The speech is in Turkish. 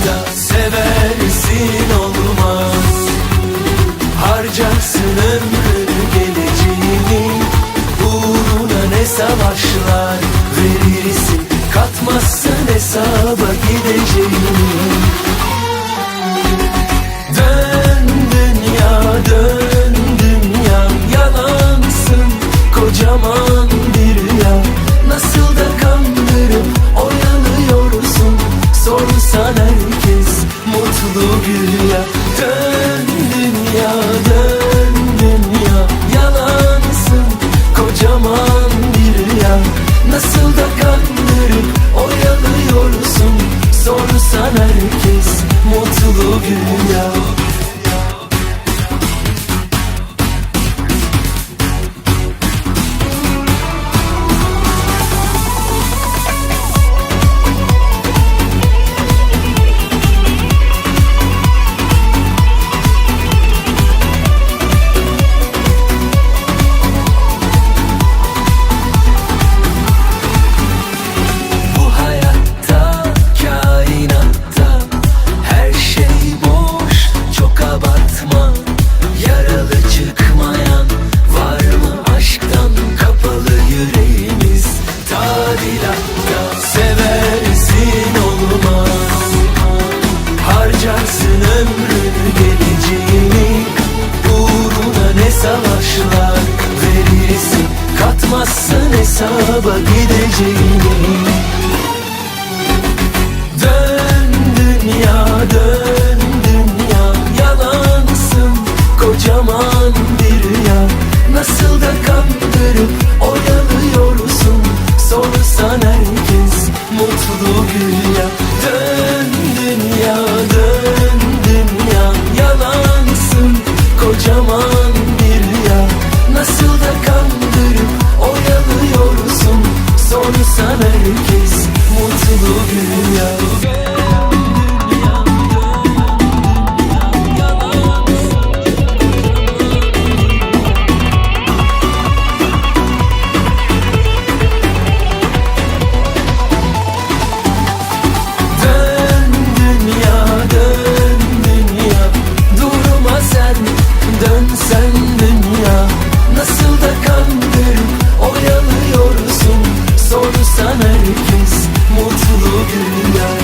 harca seversin olmaz. Harcarsın ömrünü geleceğini Uğruna ne savaşlar verirsin. Katmazsın hesaba gideceğini. Dön dünya dön dön dünya Yalansın kocaman bir yan Nasıl da kandırıp oyalıyorsun Sorsan herkes mutlu güya. karşılar Verirsin. Katmazsın hesaba gideceğim herkes mutlu günler.